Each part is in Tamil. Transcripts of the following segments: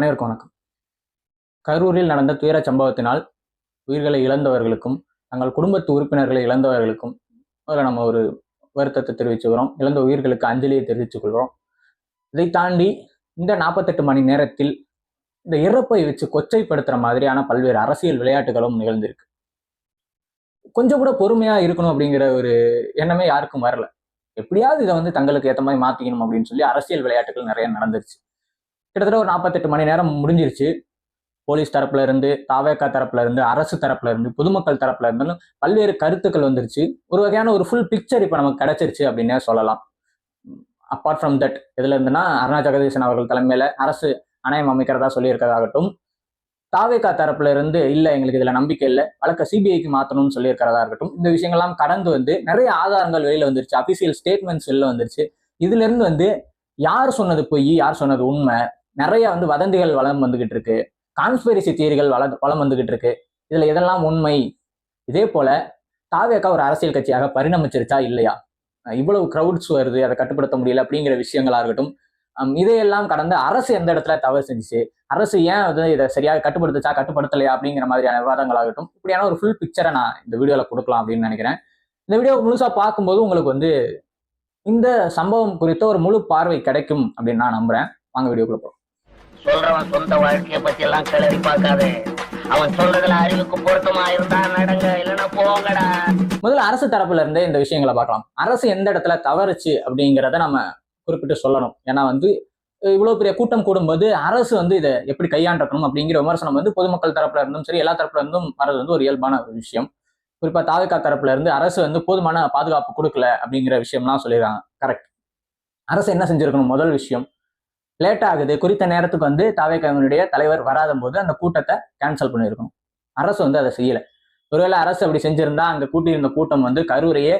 அனைவருக்கும் வணக்கம். கரூரில் நடந்த துயர சம்பவத்தினால் உயிர்களை இழந்தவர்களுக்கும் தங்கள் குடும்பத்து உறுப்பினர்களை இழந்தவர்களுக்கும் அதில் நம்ம ஒரு வருத்தத்தை தெரிவிச்சுக்கிறோம். இழந்த உயிர்களுக்கு அஞ்சலியை தெரிவித்துக் கொள்கிறோம். இதை தாண்டி இந்த நாற்பத்தெட்டு மணி நேரத்தில் இந்த இறப்பை வச்சு கொச்சைப்படுத்துற மாதிரியான பல்வேறு அரசியல் விளையாட்டுகளும் நிகழ்ந்திருக்கு. கொஞ்சம் கூட பொறுமையா இருக்கணும் அப்படிங்கிற ஒரு எண்ணமே யாருக்கும் வரல. எப்படியாவது இதை வந்து தங்களுக்கு ஏற்ற மாதிரி மாத்திக்கணும் அப்படின்னு சொல்லி அரசியல் விளையாட்டுகள் நிறைய நடந்துருச்சு. கிட்டத்தட்ட ஒரு நாற்பத்தெட்டு மணி நேரம் முடிஞ்சிருச்சு. போலீஸ் தரப்புல இருந்து தாவேக்கா தரப்புல இருந்து அரசு தரப்புல இருந்து பொதுமக்கள் தரப்புல இருந்தாலும் பல்வேறு கருத்துக்கள் வந்துருச்சு. ஒரு வகையான ஒரு ஃபுல் பிக்சர் இப்போ நமக்கு கிடைச்சிருச்சு அப்படின்னே சொல்லலாம். அப்பார்ட் ஃப்ரம் தட் இதுல இருந்துன்னா அருணா ஜெகதீசன் அவர்கள் தலைமையில அரசு அணையம் அமைக்கிறதா சொல்லியிருக்கிறதாகட்டும் தாவேக்கா தரப்புல இருந்து இல்லை எங்களுக்கு இதுல நம்பிக்கை இல்லை வழக்க சிபிஐக்கு மாற்றணும்னு சொல்லியிருக்கிறதா இருக்கட்டும் இந்த விஷயங்கள்லாம் கடந்து வந்து நிறைய ஆதாரங்கள் வெளியில வந்துருச்சு. அபிஷியல் ஸ்டேட்மெண்ட்ஸ் வெளில வந்துருச்சு. இதுல இருந்து வந்து யார் சொன்னது பொய் யார் சொன்னது உண்மை நிறைய வந்து வதந்திகள் வளம் வந்துகிட்டு இருக்கு. கான்ஸ்பிரசி தீரிகள் வள வளம் வந்துகிட்டு இருக்கு. இதுல எதெல்லாம் உண்மை? இதே போல தாவேக்கா ஒரு அரசியல் கட்சியாக பரிணமிச்சிருச்சா? இல்லையா? இவ்வளவு க்ரௌட்ஸ் வருது அதை கட்டுப்படுத்த முடியல அப்படிங்கிற விஷயங்களா இருக்கட்டும். இதையெல்லாம் கடந்து அரசு எந்த இடத்துல தவறு செஞ்சுச்சு? அரசு ஏன் வந்து இதை சரியாக கட்டுப்படுத்துச்சா கட்டுப்படுத்தலையா அப்படிங்கிற மாதிரியான விவாதங்களாகட்டும். இப்படியான ஒரு ஃபுல் பிக்சரை நான் இந்த வீடியோல கொடுக்கலாம் அப்படின்னு நினைக்கிறேன். இந்த வீடியோ முழுசா பார்க்கும்போது உங்களுக்கு வந்து இந்த சம்பவம் குறித்த ஒரு முழு பார்வை கிடைக்கும் அப்படின்னு நான் நம்புறேன். வாங்க வீடியோக்குள்ள போகலாம் சொல்றவன் சொந்த வாழ்க்கையை பத்தி எல்லாம் கிளறி பார்க்காதே. அவன் சொல்றதுல அறிவுக்கு பொருத்தமா இருந்தா நடங்க இல்லைன்னா போங்கடா. முதல்ல அரசு தரப்புல இருந்தே இந்த விஷயங்களை பார்க்கலாம். அரசு எந்த இடத்துல தவறுச்சு அப்படிங்கிறத நம்ம குறிப்பிட்டு சொல்லணும். ஏன்னா வந்து இவ்வளவு பெரிய கூட்டம் கூடும்போது அரசு வந்து இதை எப்படி கையாண்டக்கணும் அப்படிங்கிற விமர்சனம் வந்து பொதுமக்கள் தரப்புல இருந்தும் சரி எல்லா தரப்புல இருந்தும் வர்றது வந்து ஒரு இயல்பான ஒரு விஷயம். குறிப்பா தாதுகா தரப்புல இருந்து அரசு வந்து போதுமான பாதுகாப்பு கொடுக்கல அப்படிங்கிற விஷயம்லாம் சொல்லிடுறாங்க கரெக்ட் அரசு என்ன செஞ்சிருக்கணும்? முதல் விஷயம். லேட் ஆகுது. குறித்த நேரத்துக்கு வந்து தாவேக்காவினுடைய தலைவர் வராத போது அந்த கூட்டத்தை கேன்சல் பண்ணியிருக்கணும். அரசு வந்து அதை செய்யல. ஒருவேளை அரசு அப்படி செஞ்சிருந்தா அங்க கூட்டியிருந்த கூட்டம் வந்து கரூரையே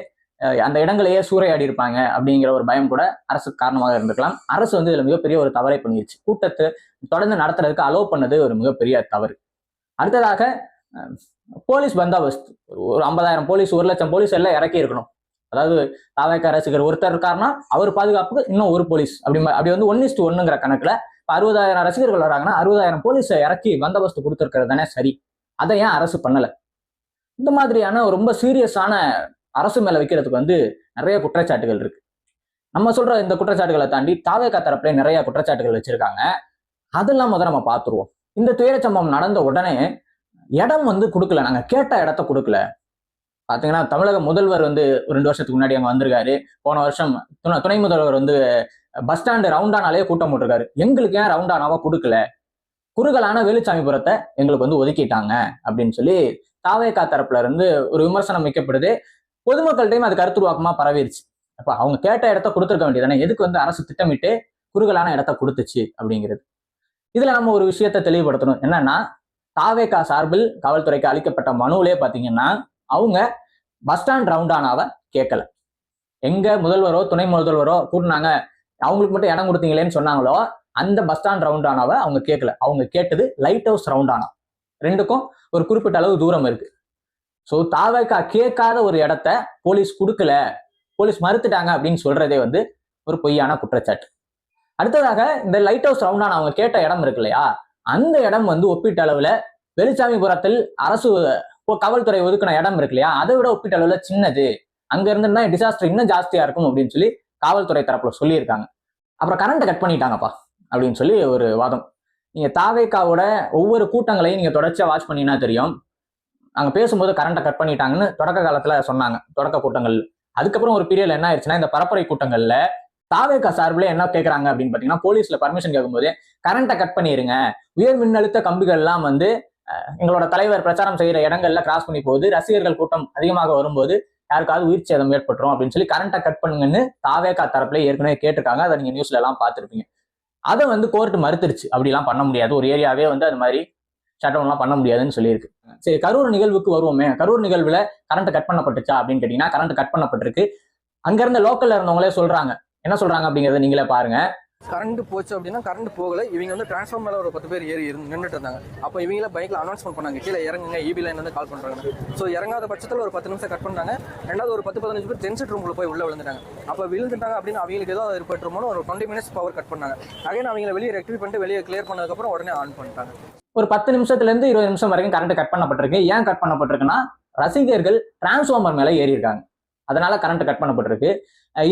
அந்த இடங்களையே சூறையாடி இருப்பாங்க அப்படிங்கிற ஒரு பயம் கூட அரசுக்கு காரணமாக இருந்திருக்கலாம். அரசு வந்து இதுல மிகப்பெரிய ஒரு தவறை பண்ணிருச்சு. கூட்டத்தை தொடர்ந்து நடத்துறதுக்கு அலோவ் பண்ணது ஒரு மிகப்பெரிய தவறு. அடுத்ததாக போலீஸ் பந்தாபஸ்த். ஒரு ஐம்பதாயிரம் போலீஸ் ஒரு லட்சம் போலீஸ் எல்லாம் இறக்கி இருக்கணும் அதாவது தாவேக்க ரசிகர் ஒருத்தர் இருக்காருன்னா அவர் பாதுகாப்புக்கு இன்னும் ஒரு போலீஸ் அப்படி அப்படி வந்து ஒன் இஸ்டு ஒன்னுங்கிற கணக்குல இப்போ அறுபதாயிரம் ரசிகர்கள் வராங்கன்னா அறுபதாயிரம் போலீஸை இறக்கி பந்தோபஸ்து கொடுத்துருக்கிறது தானே சரி. அதை ஏன் அரசு பண்ணல? இந்த மாதிரியான ரொம்ப சீரியஸான அரசு மேல வைக்கிறதுக்கு வந்து நிறைய குற்றச்சாட்டுகள் இருக்கு. நம்ம சொல்ற இந்த குற்றச்சாட்டுகளை தாண்டி தாவேக்கா தரப்புல நிறைய குற்றச்சாட்டுகள் வச்சிருக்காங்க. அதெல்லாம் முதல்ல நம்ம பார்த்துருவோம். இந்த துயர சம்பவம் நடந்த உடனே இடம் வந்து கொடுக்கல. நாங்க கேட்ட இடத்த கொடுக்கல. பார்த்தீங்கன்னா தமிழக முதல்வர் வந்து ஒரு ரெண்டு வருஷத்துக்கு முன்னாடி அங்கே வந்திருக்காரு. போன வருஷம் துணை துணை முதல்வர் வந்து பஸ் ஸ்டாண்டு ரவுண்டானாலே கூட்டம் போட்டிருக்காரு. எங்களுக்கு ஏன் ரவுண்டானாவா கொடுக்கல? குறுகலான வேலுச்சாமிபுரத்தை எங்களுக்கு வந்து ஒதுக்கிட்டாங்க அப்படின்னு சொல்லி தாவேக்கா தரப்புல இருந்து ஒரு விமர்சனம் வைக்கப்படுது. பொதுமக்கள்கிட்டையும் அது கருத்துருவாக்கமா பரவிருச்சு. அப்ப அவங்க கேட்ட இடத்த கொடுத்துருக்க வேண்டியதானே எதுக்கு வந்து அரசு திட்டமிட்டு குறுகலான இடத்த கொடுத்துச்சு அப்படிங்கிறது. இதுல நம்ம ஒரு விஷயத்தை தெளிவுபடுத்தணும். என்னன்னா தாவேக்கா சார்பில் காவல்துறைக்கு அளிக்கப்பட்ட மனுவிலே பாத்தீங்கன்னா அவங்க பஸ் ஸ்டாண்ட் ரவுண்டானாவை கேட்கல எங்க முதல்வரோ துணை முதல்வரோ கூட்டினாங்க அவங்களுக்கு மட்டும் இடம் கொடுத்தீங்களேன்னு சொன்னாங்களோ அந்த பஸ் ஸ்டாண்ட் ரவுண்டானாவை அவங்க கேட்கல அவங்க கேட்டது லைட் ஹவுஸ் ரவுண்டானா ரெண்டுக்கும் ஒரு குறிப்பிட்ட அளவு தூரம் இருக்கு. ஸோ தாவேக்கா கேட்காத ஒரு இடத்த போலீஸ் கொடுக்கல. போலீஸ் மறுத்துட்டாங்க அப்படின்னு சொல்றதே வந்து ஒரு பொய்யான குற்றச்சாட்டு. அடுத்ததாக இந்த லைட் ஹவுஸ் ரவுண்டான அவங்க கேட்ட இடம் இருக்கு இல்லையா? அந்த இடம் வந்து ஒப்பீட்டு அளவுல வெளிச்சாமிபுரத்தில் அரசு இப்போ காவல்துறை ஒதுக்கின இடம் இருக்கு இல்லையா அதை விட ஒப்பீட்டு அளவுல சின்னது. அங்க இருந்துன்னா டிசாஸ்டர் இன்னும் ஜாஸ்தியா இருக்கும் அப்படின்னு சொல்லி காவல்துறை தரப்புல சொல்லியிருக்காங்க. அப்புறம் கரண்ட்டை கட் பண்ணிட்டாங்கப்பா அப்படின்னு சொல்லி ஒரு வாதம். நீங்க தாவேக்காவோட ஒவ்வொரு கூட்டங்களையும் நீங்க தொடர்ச்சியா வாட்ச் பண்ணீங்கன்னா தெரியும். அங்க பேசும்போது கரண்ட்டை கட் பண்ணிட்டாங்கன்னு தொடக்க காலத்துல சொன்னாங்க தொடக்க கூட்டங்கள். அதுக்கப்புறம் ஒரு பீரியட்ல என்ன ஆயிடுச்சுன்னா இந்த பரப்புரை கூட்டங்கள்ல தாவேக்கா சார்பில் என்ன கேட்குறாங்க அப்படின்னு பார்த்தீங்கன்னா போலீஸில் பர்மிஷன் கேட்கும்போது கரண்ட்டை கட் பண்ணிருங்க. உயர் மின்னழுத்த கம்பிகள்லாம் வந்து எங்களோட தலைவர் பிரச்சாரம் செய்யற இடங்கள்ல கிராஸ் பண்ணி போகுது. ரசிகர்கள் கூட்டம் அதிகமாக வரும்போது யாருக்காவது உயிர் சேதம் ஏற்பட்டுரும் அப்படின்னு சொல்லி கரண்ட்டை கட் பண்ணுங்கன்னு தாவேகா தரப்புல ஏற்கனவே கேட்டிருக்காங்க. அதை நீங்க நியூஸ்ல எல்லாம் பார்த்துருப்பீங்க. அதை வந்து கோர்ட் மறுத்துருச்சு. அப்படிலாம் பண்ண முடியாது. ஒரு ஏரியாவே வந்து அது மாதிரி ஷட்டவுன்லாம் பண்ண முடியாதுன்னு சொல்லியிருக்கு. சரி கரூர் நிகழ்வுக்கு வருவோமே. கரூர் நிகழ்வுல கரண்ட் கட் பண்ணப்பட்டுச்சா அப்படின்னு கேட்டீங்கன்னா கரண்ட் கட் பண்ணப்பட்டிருக்கு. அங்க இருந்த லோக்கல்ல இருந்தவங்களே சொல்றாங்க. என்ன சொல்றாங்க அப்படிங்கறத நீங்களே பாருங்க. கரண்ட் போச்சு அப்படின்னா கரண்ட் போகல. இவங்க வந்து டிரான்ஸ்ஃபார்ம் மேல ஒரு பத்து பேர் ஏறி இருந்து நின்றுட்டு இருந்தாங்க. அப்போ இவங்கள பைக்ல அனௌன்ஸ்மெண்ட் பண்ணாங்க. கீழே இறங்குங்க இபி லைன் வந்து கால் பண்றாங்க ஸோ இறங்காத பட்சத்தில் ஒரு பத்து நிமிஷம் கட் பண்ணாங்க ரெண்டாவது ஒரு பத்து பதினஞ்சு பேர் ஜென்செட் ரூம்ல போய் உள்ள விழுந்துட்டாங்க. அப்போ விழுந்துட்டாங்க அப்படின்னு அவங்களுக்கு ஏதோ ஏற்பட்டுருமோ ஒரு டுவெண்ட்டி மினிட்ஸ் பவர் கட் பண்ணாங்க. அகைன் அவங்கள வெளியே ரெக்டிஃபை பண்ணிட்டு வெளியே கிளியர் பண்ணதுக்கப்புறம் உடனே ஆன் பண்ணிட்டாங்க. ஒரு பத்து நிமிஷத்துல இருந்து இருபது நிமிஷம் வரைக்கும் கரண்ட் கட் பண்ணப்பட்டிருக்கு. ஏன் கட் பண்ணப்பட்டிருக்குன்னா ரசிகர்கள் டிரான்ஸ்ஃபார்மர் மேலே ஏறி இருக்காங்க. அதனால கரண்ட் கட் பண்ணப்பட்டிருக்கு.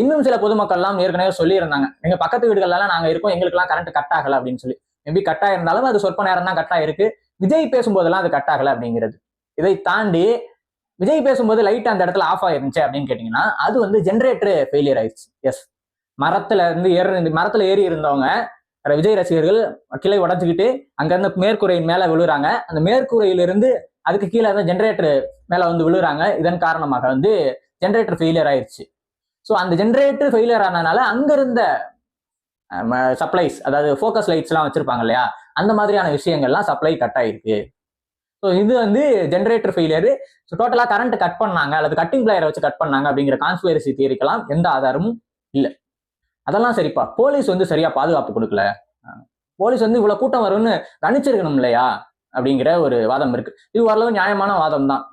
இன்னும் சில பொதுமக்கள்லாம் ஏற்கனவே சொல்லியிருந்தாங்க. எங்க பக்கத்து வீடுகள்லாம் நாங்க இருக்கோம் எங்களுக்கெல்லாம் கரண்ட் கட் ஆகல அப்படின்னு சொல்லி. மேபி கட் ஆயிருந்தாலும் அது சொற்ப நேரம் தான் கட் ஆயிருக்கு. விஜய் பேசும்போதெல்லாம் அது கட் ஆகல அப்படிங்கிறது. இதை தாண்டி விஜய் பேசும்போது லைட் அந்த இடத்துல ஆஃப் ஆயிருந்துச்சு அப்படின்னு கேட்டீங்கன்னா அது வந்து ஜென்ரேட்டர் ஃபெயிலியர் ஆயிடுச்சு எஸ் மரத்துல இருந்து ஏறி மரத்துல ஏறி இருந்தவங்க விஜய் ரசிகர்கள் கிளை உடஞ்சுக்கிட்டு அங்கேருந்து மேற்கூரையின் மேல விழுறாங்க. அந்த மேற்கூரையிலிருந்து அதுக்கு கீழே இருந்த ஜென்ரேட்டர் மேல வந்து விழுறாங்க. இதன் காரணமாக வந்து ஜென்ரேட்டர் ஃபெயிலியர் ஆயிடுச்சு ஸோ அந்த ஜென்ரேட்டர் ஃபெயிலியர் ஆனதுனால அங்க இருந்த சப்ளைஸ் அதாவது ஃபோக்கஸ் லைட்ஸ்லாம் வச்சிருப்பாங்க இல்லையா? அந்த மாதிரியான விஷயங்கள்லாம் சப்ளை கட் ஆயிருக்கு. ஸோ இது வந்து ஜென்ரேட்டர் ஃபெயிலியர் ஸோ டோட்டலாக கரண்ட் கட் பண்ணாங்க. அல்லது கட்டிங் பிளேயரை வச்சு கட் பண்ணாங்க அப்படிங்கிற கான்ஸ்பிரசி தியரிக்கெல்லாம் எந்த ஆதாரமும் இல்லை. அதெல்லாம் சரிப்பா. போலீஸ் வந்து சரியா பாதுகாப்பு கொடுக்கல. போலீஸ் வந்து இவ்வளவு கூட்டம் வரும்னு கணிச்சிருக்கணும் இல்லையா? அப்படிங்கிற ஒரு வாதம் இருக்கு. இது ஓரளவு நியாயமான வாதம் தான்.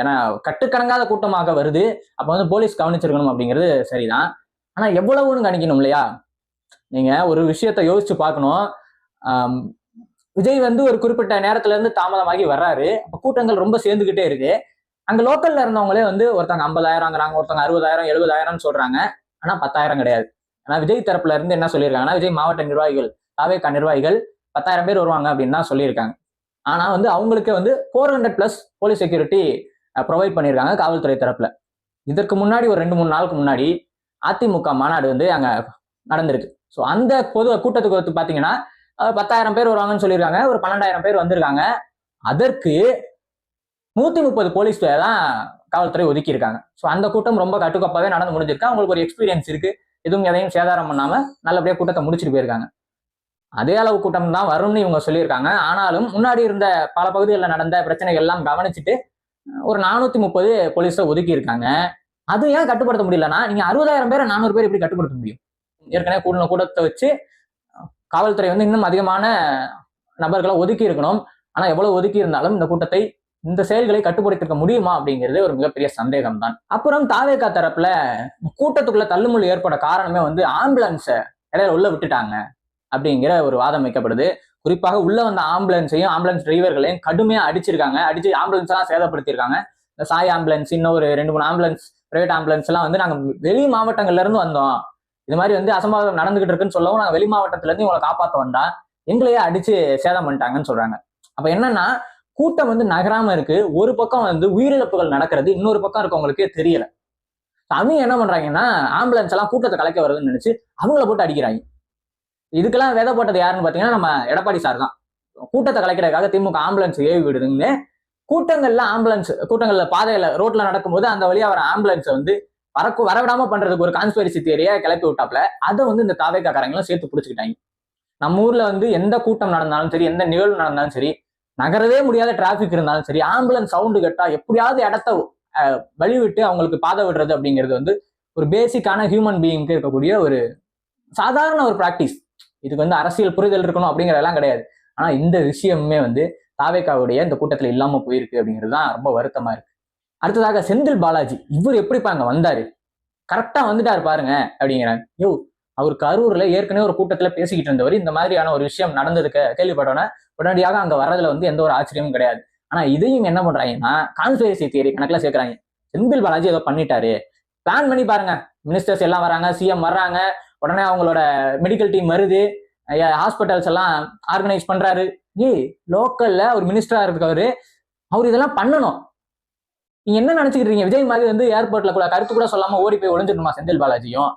ஏன்னா கட்டுக்கணங்காத கூட்டமாக வருது. அப்போ வந்து போலீஸ் கவனிச்சிருக்கணும் அப்படிங்கிறது சரிதான். ஆனால் எவ்வளவுன்னு கணிக்கணும் இல்லையா? நீங்கள் ஒரு விஷயத்த யோசிச்சு பார்க்கணும். விஜய் வந்து ஒரு குறிப்பிட்ட நேரத்துல இருந்து தாமதமாகி வர்றாரு. அப்போ கூட்டங்கள் ரொம்ப சேர்ந்துக்கிட்டே இருக்கு. அங்க லோக்கல்ல இருந்தவங்களே வந்து ஒருத்தங்க ஐம்பதாயிரங்கிறாங்க ஒருத்தங்க அறுபதாயிரம் எழுபதாயிரம்னு சொல்றாங்க. ஆனா பத்தாயிரம் கிடையாது. ஆனா விஜய் தரப்புல இருந்து என்ன சொல்லியிருக்காங்கன்னா விஜய் மாவட்ட நிர்வாகிகள் தாவேக்கா நிர்வாகிகள் பத்தாயிரம் பேர் வருவாங்க அப்படின்னு தான் சொல்லியிருக்காங்க. ஆனா வந்து அவங்களுக்கு வந்து four hundred plus police security provide பண்ணியிருக்காங்க காவல்துறை தரப்பில். இதற்கு முன்னாடி ஒரு ரெண்டு மூணு நாளுக்கு முன்னாடி அதிமுக மாநாடு வந்து அங்கே நடந்திருக்கு. ஸோ அந்த பொது கூட்டத்துக்கு வந்து பார்த்தீங்கன்னா பத்தாயிரம் பேர் வருவாங்கன்னு சொல்லியிருக்காங்க. ஒரு பன்னெண்டாயிரம் பேர் வந்திருக்காங்க. அதற்கு நூத்தி முப்பது போலீஸ் தான் காவல்துறை ஒதுக்கியிருக்காங்க. ஸோ அந்த கூட்டம் ரொம்ப கட்டுக்கோப்பாவே நடந்து முடிஞ்சிருக்கு. அவங்களுக்கு ஒரு எக்ஸ்பீரியன்ஸ் இருக்கு. எதுவும் எதையும் சேதாரம் பண்ணாம நல்லபடியாக கூட்டத்தை முடிச்சுட்டு போயிருக்காங்க. அதே அளவு கூட்டம் தான் வரும்னு இவங்க சொல்லியிருக்காங்க. ஆனாலும் முன்னாடி இருந்த பல பகுதிகளில் நடந்த பிரச்சனைகள் எல்லாம் கவனிச்சுட்டு ஒரு நானூத்தி முப்பது போலீஸை ஒதுக்கி இருக்காங்க அது ஏன் கட்டுப்படுத்த முடியலன்னா நீங்க அறுபதாயிரம் பேரை நானூறு பேர் எப்படி கட்டுப்படுத்த முடியும்? ஏற்கனவே கூட கூட்டத்தை வச்சு காவல்துறை வந்து இன்னும் அதிகமான நபர்களை ஒதுக்கி இருக்கணும் ஆனா எவ்வளவு ஒதுக்கி இருந்தாலும் இந்த கூட்டத்தை இந்த செயல்களை கட்டுப்படுத்திருக்க முடியுமா அப்படிங்கிறது ஒரு மிகப்பெரிய சந்தேகம் தான் அப்புறம் தாவேகா தரப்புல கூட்டத்துக்குள்ள தள்ளுமுள்ளு ஏற்பட காரணமே வந்து ஆம்புலன்ஸை இடையில உள்ள விட்டுட்டாங்க அப்படிங்கிற ஒரு வாதம் வைக்கப்படுது. குறிப்பாக உள்ள வந்த ஆம்புலன்ஸையும் ஆம்புலன்ஸ் டிரைவர்களையும் கடுமையா அடிச்சிருக்காங்க. அடிச்சு ஆம்புலன்ஸ் எல்லாம் சேதப்படுத்தியிருக்காங்க. இந்த சாய் ஆம்புலன்ஸ் இன்னும் ஒரு ரெண்டு மூணு ஆம்புலன்ஸ் பிரைவேட் ஆம்புலன்ஸ் எல்லாம் வந்து நாங்க வெளி மாவட்டங்கள்ல இருந்து வந்தோம். இது மாதிரி வந்து அசம்பாவிதம் நடந்துகிட்டு இருக்குன்னு சொல்லவும் நாங்கள் வெளி மாவட்டத்துல இருந்து இவங்களை காப்பாற்ற வந்தா எங்களையே அடிச்சு சேதம் பண்ணிட்டாங்கன்னு சொல்றாங்க. அப்ப என்னன்னா கூட்டம் வந்து நகராம இருக்கு. ஒரு பக்கம் வந்து உயிரிழப்புகள் நடக்கிறது இன்னொரு பக்கம் இருக்கவங்களுக்கு தெரியல. அவங்க என்ன பண்றாங்கன்னா ஆம்புலன்ஸ் எல்லாம் கூட்டத்தை கலைக்க வருதுன்னு நினைச்சு அவங்கள போட்டு அடிக்கிறாங்க. இதுக்கெல்லாம் விதை போட்டது யாருன்னு பாத்தீங்கன்னா நம்ம எடப்பாடி சார் தான். கூட்டத்தை கலைக்கிறதுக்காக திமுக ஆம்புலன்ஸ் ஏவி விடுதுன்னு கூட்டங்கள்ல ஆம்புலன்ஸ் கூட்டங்கள்ல பாதையில ரோட்ல நடக்கும்போது அந்த வழியா வர ஆம்புலன்ஸை வந்து வரக்கு வரவிடாம பண்றதுக்கு ஒரு கான்ஸ்பெரிசி தியரியை கிளப்பி விட்டாப்ல அதை வந்து இந்த தாவேக்காரங்களும் சேர்த்து பிடிச்சிக்கிட்டாங்க. நம்ம ஊர்ல வந்து எந்த கூட்டம் நடந்தாலும் சரி எந்த நிகழ்வு நடந்தாலும் சரி நகரவே முடியாத டிராபிக் இருந்தாலும் சரி ஆம்புலன்ஸ் சவுண்டு கட்டா எப்படியாவது இடத்த வழி விட்டு அவங்களுக்கு பாதை விடுறது அப்படிங்கிறது வந்து ஒரு பேசிக்கான ஹியூமன் பீயிங்க்கு இருக்கக்கூடிய ஒரு சாதாரண ஒரு ப்ராக்டிஸ் இதுக்கு வந்து அரசியல் புரிதல் இருக்கணும் அப்படிங்கறதெல்லாம் கிடையாது. ஆனா இந்த விஷயமுமே வந்து தாவேக்காவுடைய இந்த கூட்டத்துல இல்லாம போயிருக்கு அப்படிங்கிறது தான் ரொம்ப வருத்தமா இருக்கு. அடுத்ததாக செந்தில் பாலாஜி இவர் எப்படிப்பா அங்க வந்தாரு? கரெக்டா வந்துட்டாரு பாருங்க அப்படிங்கிறாங்க. யோ அவர் கரூர்ல ஏற்கனவே ஒரு கூட்டத்துல பேசிக்கிட்டு இருந்தவர். இந்த மாதிரியான ஒரு விஷயம் நடந்ததுக்கு கேள்விப்பட்டோன்னே உடனடியாக அங்க வர்றதுல வந்து எந்த ஒரு ஆச்சரியமும் கிடையாது. ஆனா இதையும் என்ன பண்றாங்கன்னா கான்ஸ்பிரசி தியரி கணக்குல சேர்க்கிறாங்க. செந்தில் பாலாஜி ஏதோ பண்ணிட்டாரு. பிளான் பண்ணி பாருங்க. மினிஸ்டர்ஸ் எல்லாம் வராங்க சிஎம் வர்றாங்க. உடனே அவங்களோட மெடிக்கல் டீம் வருது. ஹாஸ்பிட்டல்ஸ் எல்லாம் ஆர்கனைஸ் பண்றாரு. ஏய் லோக்கல்ல ஒரு மினிஸ்டரா இருக்கவரு அவர் இதெல்லாம் பண்ணணும். நீங்க என்ன நினைச்சுக்கிட்டு விஜய் மாதிரி வந்து ஏர்போர்ட்ல கூட கருத்து கூட சொல்லாம ஓடி போய் ஒளிஞ்சிடணுமா செந்தில் பாலாஜியும்?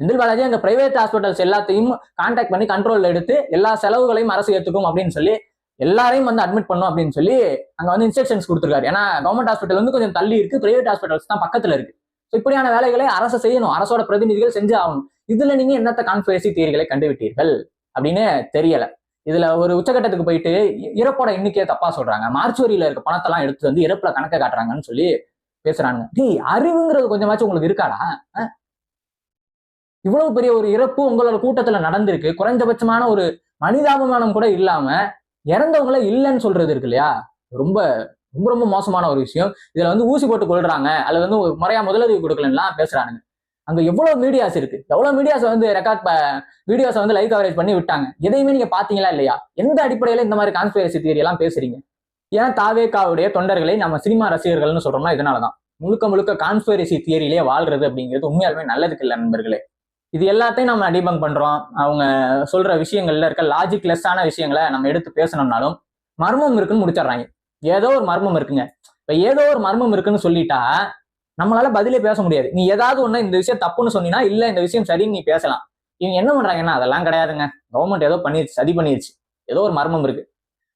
செந்தில் பாலாஜி அந்த பிரைவேட் ஹாஸ்பிட்டல்ஸ் எல்லாத்தையும் கான்டாக்ட் பண்ணி கண்ட்ரோல் எடுத்து எல்லா செலவுகளையும் அரசு ஏத்துக்கும் அப்படின்னு சொல்லி எல்லாரையும் வந்து அட்மிட் பண்ணும் அப்படின்னு சொல்லி அங்க வந்து இன்ஸ்ட்ரக்ஷன்ஸ் கொடுத்துருக்காரு. ஏன்னா கவர்மெண்ட் ஹாஸ்பிட்டல் வந்து கொஞ்சம் தள்ளி இருக்கு. பிரைவேட் ஹாஸ்பிட்டல்ஸ் தான் பக்கத்துல இருக்கு. இப்படியான வேலைகளை அரசு செய்யணும். அரசோட பிரதிநிதிகள் செஞ்சு ஆகணும். இதுல நீங்க என்னத்த கான்ஸ்பிரசி தியரிகளை கண்டுவிட்டீர்கள்? அப்படின்னு தெரியல. இதுல ஒரு உச்சகட்டத்துக்கு போயிட்டு இறப்போட இன்னைக்கே தப்பா சொல்றாங்க. மார்ச்சுவரியில இருக்க பணத்தெல்லாம் எடுத்து வந்து இறப்புல கணக்க காட்டுறாங்கன்னு சொல்லி பேசுறாங்க டேய் அறிவுங்கிறது கொஞ்சமாச்சும் உங்களுக்கு இருக்காடா? இவ்வளவு பெரிய ஒரு இறப்பு உங்களோட கூட்டத்துல நடந்திருக்கு. குறைஞ்சபட்சமான ஒரு மனிதாபிமானம் கூட இல்லாம இறந்தவங்கள இல்லைன்னு சொல்றது இருக்கு இல்லையா? ரொம்ப ரொம்ப ரொம்ப மோசமான ஒரு விஷயம். இதுல வந்து ஊசி போட்டு கொள்றாங்க அல்லது வந்து முறையா முதலுதவி கொடுக்கலன்னா பேசுறானுங்க. அங்க எவ்வளவு மீடியாஸ் இருக்கு? எவ்வளவு மீடியாஸ் வந்து ரெக்கார்ட் வீடியோஸை வந்து லைவ் கவரேஜ் பண்ணி விட்டாங்க. எதையுமே நீங்க பாத்தீங்களா இல்லையா? எந்த அடிப்படையில இந்த மாதிரி கான்ஸ்பிரசி தியரி எல்லாம் பேசுறீங்க? ஏன்னா தாவேக்காவுடைய தொண்டர்களை நம்ம சினிமா ரசிகர்கள்னு சொல்றோம்னா இதனாலதான். முழுக்க முழுக்க கான்ஸ்பிரசி தியரியிலே வாழ்றது அப்படிங்கிறது உண்மையாலுமே நல்லதுக்கு இல்லை நண்பர்களே. இது எல்லாத்தையும் நம்ம டிபங்க் பண்றோம். அவங்க சொல்ற விஷயங்கள்ல இருக்க லாஜிக் லெஸ்ஸான விஷயங்களை நம்ம எடுத்து பேசணும்னாலும் மர்மம் இருக்குன்னு முடிச்சிடுறாங்க. ஏதோ ஒரு மர்மம் இருக்குங்க. இப்ப ஏதோ ஒரு மர்மம் இருக்குன்னு சொல்லிட்டா நம்மளால பதிலே பேச முடியாது. நீ ஏதாவது ஒண்ணு இந்த விஷயம் தப்புன்னு சொன்னீங்கன்னா இல்ல இந்த விஷயம் சரின்னு நீ பேசலாம். இவங்க என்ன பண்றாங்கன்னா அதெல்லாம் கிடையாதுங்க. கவர்மெண்ட் ஏதோ பண்ணிருச்சு சதி பண்ணிருச்சு. ஏதோ ஒரு மர்மம் இருக்கு.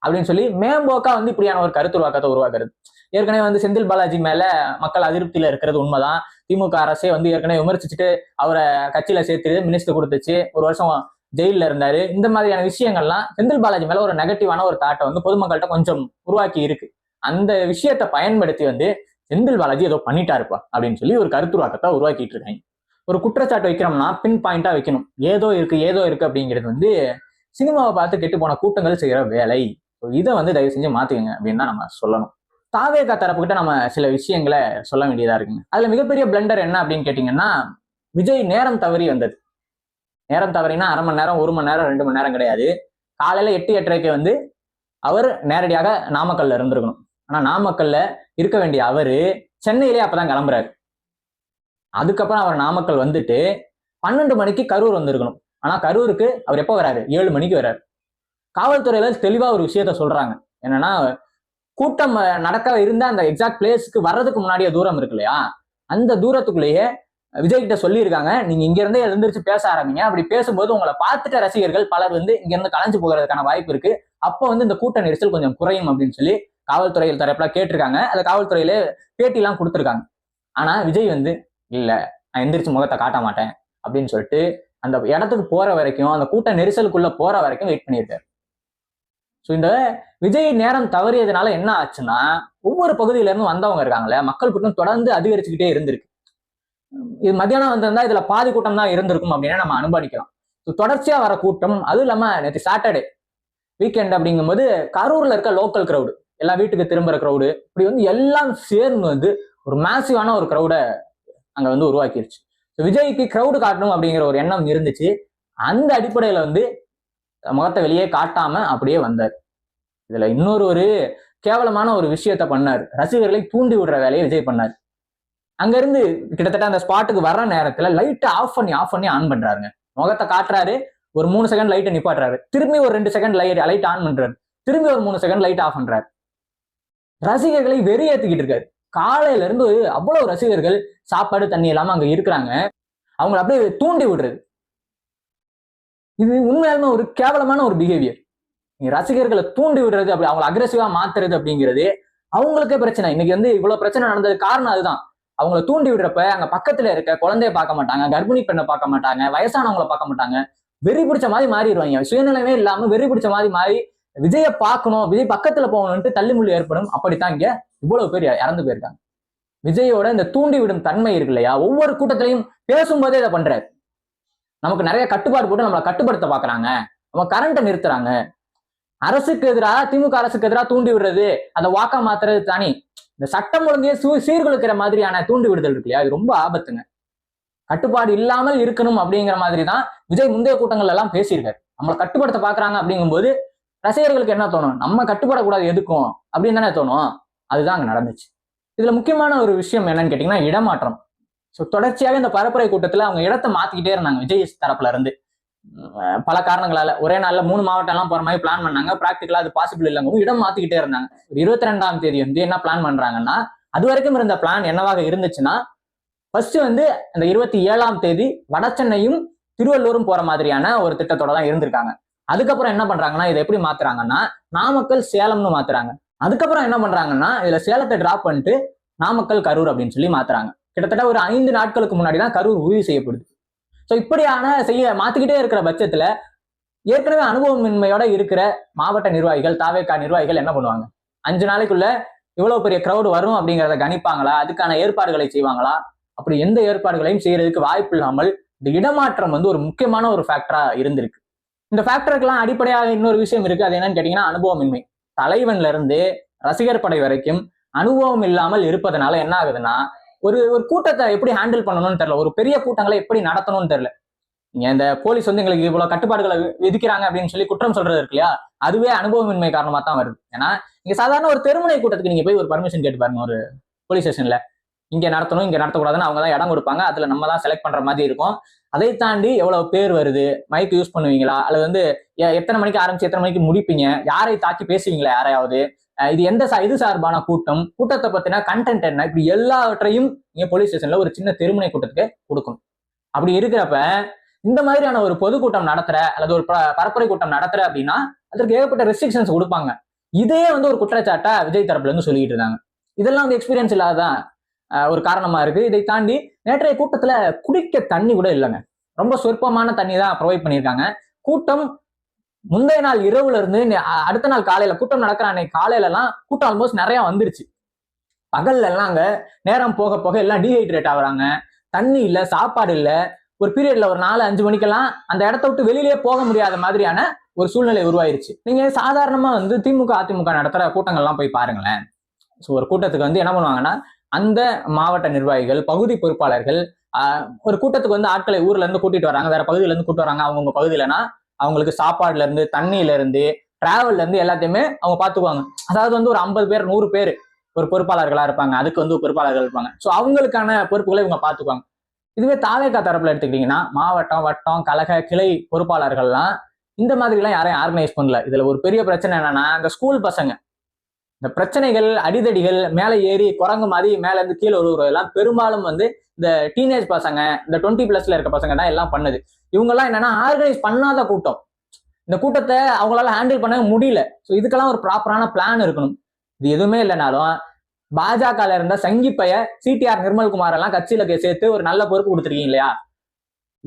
அப்படின்னு சொல்லி மேம்போக்கா வந்து இப்படியான ஒரு கருத்துருவாக்கத்தை உருவாக்குறது. ஏற்கனவே வந்து செந்தில் பாலாஜி மேல மக்கள் அதிருப்தியில இருக்கிறது உண்மைதான். திமுக அரசே வந்து ஏற்கனவே விமர்சிச்சுட்டு அவரை கட்சியில சேர்த்து மினிஸ்டர் கொடுத்துச்சு. ஒரு வருஷம் ஜெயில இருந்தாரு. இந்த மாதிரியான விஷயங்கள்லாம் செந்தில் பாலாஜி மேல ஒரு நெகட்டிவான ஒரு தாட்டை வந்து பொதுமக்கள்கிட்ட கொஞ்சம் உருவாக்கி இருக்கு. அந்த விஷயத்தை பயன்படுத்தி வந்து செந்தில் பாலாஜி ஏதோ பண்ணிட்டாருப்பா அப்படின்னு சொல்லி ஒரு கருத்துருவாக்கத்தை உருவாக்கிட்டு இருக்காங்க ஒரு குற்றச்சாட்டு வைக்கிறோம்னா பின் பாயிண்டா வைக்கணும். ஏதோ இருக்கு ஏதோ இருக்கு அப்படிங்கிறது வந்து சினிமாவை பார்த்து கெட்டு போன கூட்டங்கள் செய்யற வேலை. இதை வந்து தயவு செஞ்சு மாத்துக்கங்க அப்படின்னு தான் நம்ம சொல்லணும். தாவேகா தரப்புக்கிட்ட நம்ம சில விஷயங்களை சொல்ல வேண்டியதா இருக்குங்க. அதுல மிகப்பெரிய பிளண்டர் என்ன அப்படின்னு கேட்டீங்கன்னா விஜய் நேரம் தவறி வந்தது. நேரம் தவறினா அரை மணி நேரம் ஒரு மணி நேரம் ரெண்டு மணி நேரம் கிடையாது. காலையில எட்டு எட்டரைக்கு வந்து அவர் நேரடியாக நாமக்கல்ல இருந்திருக்கணும். ஆனா நாமக்கல்ல இருக்க வேண்டிய அவரு சென்னையிலே அப்பதான் கிளம்புறாரு. அதுக்கப்புறம் அவர் நாமக்கல் வந்துட்டு பன்னெண்டு மணிக்கு கரூர் வந்திருக்கணும். ஆனா கரூருக்கு அவர் எப்போ வராரு? ஏழு மணிக்கு வராரு. காவல்துறையில தெளிவா ஒரு விஷயத்த சொல்றாங்க. என்னன்னா கூட்டம் நடக்க இருந்த அந்த எக்ஸாக்ட் பிளேஸ்க்கு வர்றதுக்கு முன்னாடியே தூரம் இருக்கு இல்லையா? அந்த தூரத்துக்குள்ளேயே விஜய் கிட்ட சொல்லியிருக்காங்க நீங்க இங்க இருந்தே எழுந்திரிச்சு பேச ஆரம்பிங்க. அப்படி பேசும்போது உங்களை பார்த்துட்ட ரசிகர்கள் பலர் வந்து இங்க இருந்து கலைஞ்சு போகிறதுக்கான வாய்ப்பு இருக்கு. அப்போ வந்து இந்த கூட்ட நெரிசல் கொஞ்சம் குறையும் அப்படின்னு சொல்லி காவல்துறையில் தரப்புல கேட்டிருக்காங்க. அந்த காவல்துறையில பேட்டிலாம் கொடுத்துருக்காங்க. ஆனா விஜய் வந்து இல்ல நான் எந்திரிச்சு முகத்தை காட்ட மாட்டேன். அப்படின்னு சொல்லிட்டு அந்த இடத்துக்கு போற வரைக்கும் அந்த கூட்ட நெரிசலுக்குள்ள போற வரைக்கும் வெயிட் பண்ணியிருக்காரு. ஸோ இந்த விஜய் நேரம் தவறியதுனால என்ன ஆச்சுன்னா ஒவ்வொரு பகுதியில இருந்து வந்தவங்க இருக்காங்களே மக்கள் கூட்டம் தொடர்ந்து அதிகரிச்சுக்கிட்டே இருந்திருக்கு. இது மத்தியானம் வந்திருந்தா இதுல பாதி கூட்டம் தான் இருந்திருக்கும் அப்படின்னு நம்ம அனுமானிக்கலாம். ஸோ தொடர்ச்சியா வர கூட்டம் அதுவும் இல்லாம நேற்று சாட்டர்டே வீக்கெண்ட் அப்படிங்கும்போது கரூர்ல இருக்க லோக்கல் க்ரௌடு எல்லா வீட்டுக்கு திரும்புற க்ரௌடு இப்படி வந்து எல்லாம் சேர்ந்து வந்து ஒரு மேசிவான ஒரு க்ரௌடை அங்கே வந்து உருவாக்கிருச்சு. ஸோ விஜய்க்கு க்ரௌடு காட்டணும் அப்படிங்கிற ஒரு எண்ணம் இருந்துச்சு. அந்த அடிப்படையில் வந்து முகத்தை வெளியே காட்டாம அப்படியே வந்தார். இதுல இன்னொரு ஒரு கேவலமான ஒரு விஷயத்த பண்ணார். ரசிகர்களை தூண்டி விடுற வேலையை விஜய் பண்ணார். அங்கிருந்து கிட்டத்தட்ட அந்த ஸ்பாட்டுக்கு வர்ற நேரத்துல லைட்டை ஆஃப் பண்ணி ஆஃப் பண்ணி ஆன் பண்றாருங்க. முகத்தை காட்டுறாரு. ஒரு மூணு செகண்ட் லைட்டை நிப்பாட்டுறாரு. திரும்பி ஒரு ரெண்டு செகண்ட் லைட் லைட் ஆன் பண்றாரு. திரும்பி ஒரு மூணு செகண்ட் லைட் ஆஃப் பண்றாரு. ரசிகர்களை வெறியேற்றிக்கிட்டு இருக்காரு. காலையில இருந்து அவ்வளவு ரசிகர்கள் சாப்பாடு தண்ணி இல்லாம அங்க இருக்கிறாங்க. அவங்களை அப்படியே தூண்டி விடுறது. இது உண்மையாலுமே ஒரு கேவலமான ஒரு பிஹேவியர் நீ ரசிகர்களை தூண்டி விடுறது அப்படி அவங்களை அக்ரெசிவா மாத்துறது அப்படிங்கிறது அவங்களுக்கே பிரச்சனை. இன்னைக்கு வந்து இவ்வளவு பிரச்சனை நடந்தது காரணம் அதுதான். அவங்கள தூண்டி விடுறப்ப அங்க பக்கத்துல இருக்க குழந்தைய பார்க்க மாட்டாங்க கர்ப்பிணி பெண்ணை பார்க்க மாட்டாங்க வயசானவங்களை பார்க்க மாட்டாங்க. வெறி பிடிச்ச மாதிரி மாறிடுவாங்க. சுயநிலைமே இல்லாம வெறி பிடிச்ச மாதிரி மாறி விஜய பார்க்கணும் விஜய் பக்கத்துல போகணும்ட்டு தள்ளுமுள்ளு ஏற்படும். அப்படித்தான் இங்க இவ்வளவு பேர் இறந்து போயிருக்காங்க. விஜயோட இந்த தூண்டி விடும் தன்மை இருக்கு இல்லையா? ஒவ்வொரு கூட்டத்திலையும் பேசும்போதே இதை பண்றாரு. நமக்கு நிறைய கட்டுப்பாடு போட்டு நம்மளை கட்டுப்படுத்த பாக்குறாங்க. நம்ம கரண்ட்டை நிறுத்துறாங்க. அரசுக்கு எதிராக திமுக அரசுக்கு எதிராக தூண்டி விடுறது அந்த வாக்கா மாத்துறது தனி. இந்த சட்டம் ஒழுங்கையே சூ- சீர்குலைக்கிற மாதிரியான தூண்டி விடுதல் இருக்கு இல்லையா? ரொம்ப ஆபத்துங்க. கட்டுப்பாடு இல்லாமல் இருக்கணும் அப்படிங்கிற மாதிரி தான் விஜய் முந்தைய கூட்டங்கள் எல்லாம் பேசியிருக்காரு. நம்மளை கட்டுப்படுத்த பாக்குறாங்க அப்படிங்கும்போது ரசிகர்களுக்கு என்ன தோணும்? நம்ம கட்டுப்படக்கூடாது எதுக்கும்? அப்படின்னு தானே தோணும். அதுதான் அங்கே நடந்துச்சு. இதுல முக்கியமான ஒரு விஷயம் என்னன்னு கேட்டீங்கன்னா இடமாற்றம். ஸோ தொடர்ச்சியாக இந்த பரப்புரை கூட்டத்தில் அவங்க இடத்தை மாத்திக்கிட்டே இருந்தாங்க விஜய் தரப்புல இருந்து. பல காரணங்களால. ஒரே நாள்ல மூணு மாவட்டம் எல்லாம் போற மாதிரி பிளான் பண்ணாங்க. ப்ராக்டிக்கலா அது பாசிபிள் இல்லைங்க இடம் மாத்திக்கிட்டே இருந்தாங்க. ஒரு இருபத்தி ரெண்டாம் தேதி வந்து என்ன பிளான் பண்றாங்கன்னா அது வரைக்கும் இருந்த பிளான் என்னவாக இருந்துச்சுன்னா ஃபர்ஸ்ட் வந்து அந்த இருபத்தி ஏழாம் தேதி வடசென்னையும் திருவள்ளூரும் போற மாதிரியான ஒரு திட்டத்தோட தான் இருந்திருக்காங்க. அதுக்கப்புறம் என்ன பண்றாங்கன்னா இதை எப்படி மாத்துறாங்கன்னா நாமக்கல் சேலம்னு மாத்துறாங்க. அதுக்கப்புறம் என்ன பண்றாங்கன்னா இதுல சேலத்தை டிராப் பண்ணிட்டு நாமக்கல் கரூர் அப்படின்னு சொல்லி மாத்துறாங்க. கிட்டத்தட்ட ஒரு ஐந்து நாட்களுக்கு முன்னாடி தான் கரூர் உறுதி செய்யப்படுது. ஸோ இப்படியான செய்ய மாத்திக்கிட்டே இருக்கிற பட்சத்துல ஏற்கனவே அனுபவமின்மையோட இருக்கிற மாவட்ட நிர்வாகிகள் தாவேக்கா நிர்வாகிகள் என்ன பண்ணுவாங்க? அஞ்சு நாளைக்குள்ள இவ்வளவு பெரிய க்ரௌடு வரும் அப்படிங்கிறத கணிப்பாங்களா? அதுக்கான ஏற்பாடுகளை செய்வாங்களா? அப்படி எந்த ஏற்பாடுகளையும் செய்யறதுக்கு வாய்ப்பு இல்லாமல் இந்த இடமாற்றம் வந்து ஒரு முக்கியமான ஒரு ஃபேக்டரா இருந்திருக்கு. இந்த ஃபேக்டருக்கெல்லாம் அடிப்படையாக இன்னொரு விஷயம் இருக்கு. அது என்னன்னு கேட்டீங்கன்னா அனுபவமின்மை. தலைவன்ல இருந்து ரசிகர் படை வரைக்கும் அனுபவம் இல்லாமல் இருப்பதனால என்ன ஆகுதுன்னா ஒரு ஒரு கூட்டத்தை எப்படி ஹேண்டில் பண்ணணும்னு தெரியல. ஒரு பெரிய கூட்டங்களை எப்படி நடத்தணும்னு தெரியல. நீங்க இந்த போலீஸ் வந்து எங்களுக்கு இவ்வளவு கட்டுப்பாடுகளை விதிக்கிறாங்க அப்படின்னு சொல்லி குற்றம் சொல்றது இருக்கு இல்லையா? அதுவே அனுபவமின்மை காரணமா தான் வருது. ஏன்னா நீங்க சாதாரண ஒரு தெருமுனை கூட்டத்துக்கு நீங்க போய் ஒரு பர்மிஷன் கேட்டு பாருங்க ஒரு போலீஸ் ஸ்டேஷன்ல இங்க நடத்தணும் இங்க நடத்தக்கூடாதுன்னு அவங்க தான் இடம் கொடுப்பாங்க. அதுல நம்ம தான் செலக்ட் பண்ற மாதிரி இருக்கும். அதை தாண்டி எவ்வளவு பேர் வருது? மைக் யூஸ் பண்ணுவீங்களா? அல்லது வந்து எத்தனை மணிக்கு ஆரம்பிச்சு எத்தனை மணிக்கு முடிப்பீங்க? யாரை தாக்கி பேசுவீங்களா யாரையாவது? இது எந்த சா- இது சார்பான கூட்டம்? கூட்டத்தை பத்தின கண்டென்ட் என்ன? இப்படி எல்லாவற்றையும் நீங்க போலீஸ் ஸ்டேஷன்ல ஒரு சின்ன தெருமுனை கூட்டத்துக்கு கொடுக்கணும். அப்படி இருக்கிறப்ப இந்த மாதிரியான ஒரு பொதுக்கூட்டம் நடத்துற அல்லது ஒரு ப- பரப்புரை கூட்டம் நடத்துற அப்படின்னா அதற்கு ஏகப்பட்ட ரெஸ்ட்ரிக்ஷன்ஸ் கொடுப்பாங்க. இதே வந்து ஒரு குற்றச்சாட்டா விஜய் தரப்புல இருந்து சொல்லிட்டு இருந்தாங்க இதெல்லாம் வந்து எக்ஸ்பீரியன்ஸ் இல்லாதான் ஒரு காரணமா இருக்கு. இதை தாண்டி நேற்றைய கூட்டத்துல குடிக்க தண்ணி கூட இல்லைங்க. ரொம்ப சொற்பமான தண்ணி தான் ப்ரொவைட் பண்ணியிருக்காங்க. கூட்டம் முந்தைய நாள் இரவுல இருந்து அடுத்த நாள் காலையில கூட்டம் நடக்கிற அன்னைக்கு காலையில எல்லாம் கூட்டம் ஆல்மோஸ்ட் நிறைய வந்துருச்சு. பகல்ல எல்லாம் அங்க நேரம் போக போக எல்லாம் டீஹைட்ரேட் ஆகுறாங்க. தண்ணி இல்ல சாப்பாடு இல்ல. ஒரு பீரியட்ல ஒரு நாலு அஞ்சு மணிக்கெல்லாம் அந்த இடத்த விட்டு வெளியிலேயே போக முடியாத மாதிரியான ஒரு சூழ்நிலை உருவாயிருச்சு. நீங்க சாதாரணமா வந்து திமுக அதிமுக நடத்துற கூட்டங்கள்லாம் போய் பாருங்களேன். ஸோ ஒரு கூட்டத்துக்கு வந்து என்ன பண்ணுவாங்கன்னா அந்த மாவட்ட நிர்வாகிகள் பகுதி பொறுப்பாளர்கள் ஒரு கூட்டத்துக்கு வந்து ஆட்களை ஊர்ல இருந்து கூட்டிட்டு வராங்க வேற பகுதியில இருந்து கூட்டு வராங்க அவங்கவுங்க பகுதியிலனா அவங்களுக்கு சாப்பாடுல இருந்து தண்ணியில இருந்து டிராவல்ல இருந்து எல்லாத்தையுமே அவங்க பாத்துக்குவாங்க. அதாவது வந்து ஒரு ஐம்பது பேர் நூறு பேர் ஒரு பொறுப்பாளர்களா இருப்பாங்க. அதுக்கு வந்து பொறுப்பாளர்கள் இருப்பாங்க. ஸோ அவங்களுக்கான பொறுப்புகளை இவங்க பாத்துக்குவாங்க. இதுவே தாவேக்கா தரப்புல எடுத்துக்கிட்டீங்கன்னா மாவட்டம் வட்டம் கழக கிளை பொறுப்பாளர்கள்லாம் இந்த மாதிரிலாம் யாரையும் ஆர்கனைஸ் பண்ணல. இதுல ஒரு பெரிய பிரச்சனை என்னன்னா அந்த ஸ்கூல் பசங்க இந்த பிரச்சனைகள் அடிதடிகள் மேலே ஏறி குரங்கு மாதிரி மேல இருந்து கீழே விழுவுறதெல்லாம் பெரும்பாலும் வந்து இந்த டீனேஜ் பசங்க இந்த டுவெண்ட்டி பிளஸ்ல இருக்க பசங்க தான் எல்லாம் பண்ணுது. இவங்கெல்லாம் என்னன்னா ஆர்கனைஸ் பண்ணாத கூட்டம். இந்த கூட்டத்தை அவங்களால ஹேண்டில் பண்ண முடியல. ஸோ இதுக்கெல்லாம் ஒரு ப்ராப்பரான பிளான் இருக்கணும். இது எதுவுமே இல்லைனாலும் பாஜகல இருந்த சங்கிப்பைய சிடிஆர் நிர்மல்குமார் எல்லாம் கட்சியில சேர்த்து ஒரு நல்ல பொறுப்பு கொடுத்துருக்கீங்க இல்லையா?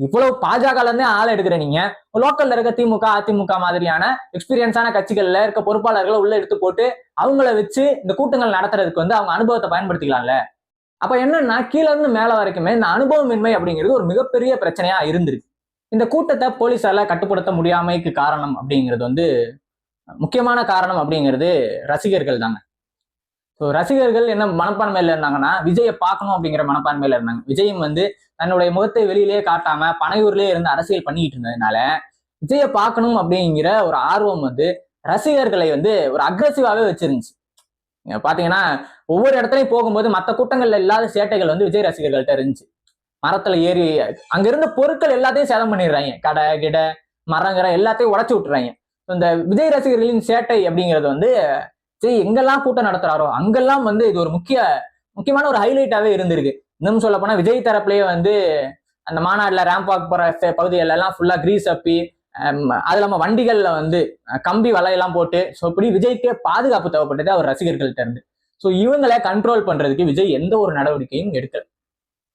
இவ்வளவு பாஜகல இருந்தே ஆள் எடுக்கிற நீங்க லோக்கல்ல இருக்க திமுக அதிமுக மாதிரியான எக்ஸ்பீரியன்ஸான கட்சிகள்ல இருக்க பொறுப்பாளர்களை உள்ள எடுத்து போட்டு அவங்கள வச்சு இந்த கூட்டங்கள் நடத்துறதுக்கு வந்து அவங்க அனுபவத்தை பயன்படுத்திக்கலாம்ல? அப்ப என்னன்னா கீழே இருந்து மேல வரைக்குமே இந்த அனுபவமின்மை அப்படிங்கிறது ஒரு மிகப்பெரிய பிரச்சனையா இருந்திருக்கு. இந்த கூட்டத்தை போலீஸால கட்டுப்படுத்த முடியாமைக்கு காரணம் அப்படிங்கிறது வந்து முக்கியமான காரணம் அப்படிங்கிறது ரசிகர்கள் தாங்க. ஸோ ரசிகர்கள் என்ன மனப்பான்மையில இருந்தாங்கன்னா விஜயை பார்க்கணும் அப்படிங்கிற மனப்பான்மையில இருந்தாங்க. விஜயும் வந்து தன்னுடைய முகத்தை வெளியிலேயே காட்டாம பனையூர்லேயே இருந்து அரசியல் பண்ணிக்கிட்டு இருந்ததுனால விஜயை பார்க்கணும் அப்படிங்கிற ஒரு ஆர்வம் வந்து ரசிகர்களை வந்து ஒரு அக்ரஸிவாகவே வச்சிருந்துச்சு. பாத்தீங்கன்னா ஒவ்வொரு இடத்துலையும் போகும்போது மற்ற கூட்டங்கள்ல இல்லாத சேட்டைகள் வந்து விஜய் ரசிகர்கள்ட்ட இருந்துச்சு. மரத்துல ஏறி அங்க இருந்த பொருட்கள் எல்லாத்தையும் சேதம் பண்ணிடுறாங்க. கடை கிடை மரங்கிற எல்லாத்தையும் உடச்சு விட்டுறாங்க. இந்த விஜய் ரசிகர்களின் சேட்டை அப்படிங்கிறது வந்து விஜய் எங்கெல்லாம் கூட்டம் நடத்துறாரோ அங்கெல்லாம் வந்து இது ஒரு முக்கிய முக்கியமான ஒரு ஹைலைட்டாவே இருந்திருக்கு. இன்னும் சொல்ல போனா விஜய் தரப்புலயே வந்து அந்த மாநாடுல ரேம்ப் வாக் போற பகுதிகள் எல்லாம் ஃபுல்லா கிரீஸ் அப்பி அது இல்லாம வண்டிகள்ல வந்து கம்பி வலையெல்லாம் போட்டு ஸோ இப்படி விஜய்க்கே பாதுகாப்பு தேவைப்பட்டது அவர் ரசிகர்கள்ட்ட இருந்து. ஸோ இவங்களை கண்ட்ரோல் பண்றதுக்கு விஜய் எந்த ஒரு நடவடிக்கையும் எடுக்கல.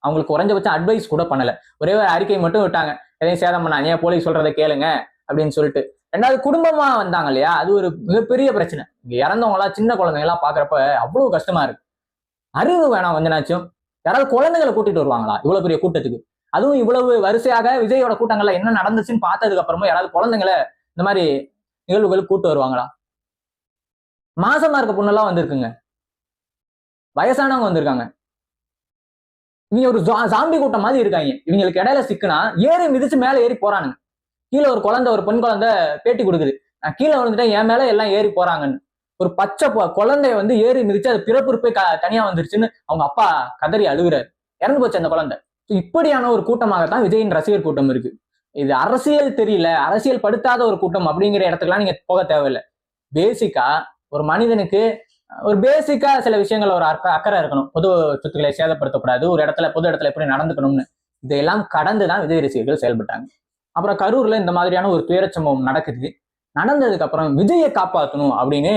அவங்களுக்கு குறைஞ்சபட்சம் அட்வைஸ் கூட பண்ணல. ஒரே ஒரு அறிக்கை மட்டும் விட்டாங்க. எதையும் சேதம் பண்ணாங்க ஏன் போலீஸ் சொல்றதை கேளுங்க அப்படின்னு சொல்லிட்டு. ரெண்டாவது குடும்பமா வந்தாங்க இல்லையா? அது ஒரு மிகப்பெரிய பிரச்சனை. இங்க இறந்தவங்க எல்லாம் சின்ன குழந்தைங்க எல்லாம் பாக்குறப்ப அவ்வளவு கஷ்டமா இருக்கு. அறிவு வேணாம் கொஞ்ச நாச்சும். யாராவது குழந்தைகளை கூட்டிட்டு வருவாங்களா? இவ்வளவு பெரிய கூட்டத்துக்கு. அதுவும் இவ்வளவு வரிசையாக விஜயோட கூட்டங்கள்ல என்ன நடந்துச்சுன்னு பார்த்ததுக்கு அப்புறமா யாராவது குழந்தைங்களை இந்த மாதிரி நிகழ்வுகள் கூட்டு வருவாங்களா? மாசமா இருக்க பொண்ணெல்லாம் வந்திருக்குங்க. வயசானவங்க வந்திருக்காங்க. இவங்க ஒரு ஜா- ஜாம்பி கூட்டம் மாதிரி இருக்காங்க. இவங்களுக்கு இடையில சிக்குனா ஏறி மிதிச்சு மேல ஏறி போறானுங்க. கீழே ஒரு குழந்தை ஒரு பெண் குழந்தை பேட்டி கொடுக்குது. நான் கீழே விழுந்துட்டேன் என் மேல எல்லாம் ஏறி போறாங்கன்னு. ஒரு பச்சை குழந்தைய வந்து ஏறி மிதிச்சு அது பிறப்புறுப்பே க- தனியா வந்துருச்சுன்னு அவங்க அப்பா கதறி அழுகுறாரு. இறந்து போச்சு அந்த குழந்தை. இப்படியான ஒரு கூட்டமாகத்தான் விஜயின் ரசிகர் கூட்டம் இருக்கு. இது அரசியல் தெரியல அரசியல் படுத்தாத ஒரு கூட்டம் அப்படிங்கிற இடத்துக்குலாம் நீங்க போக தேவையில்லை. பேசிக்கா ஒரு மனிதனுக்கு ஒரு பேசிக்கா சில விஷயங்கள் ஒரு அக்க அக்கறை இருக்கணும். பொது சொத்துக்களை சேதப்படுத்தக்கூடாது ஒரு இடத்துல பொது இடத்துல எப்படி நடந்துக்கணும்னு. இதையெல்லாம் கடந்து தான் விஜய் ரசிகர்கள் செயல்பட்டாங்க. அப்புறம் கரூர்ல இந்த மாதிரியான ஒரு துயரச் நடக்குது. நடந்ததுக்கு அப்புறம் விஜயை காப்பாற்றணும் அப்படின்னு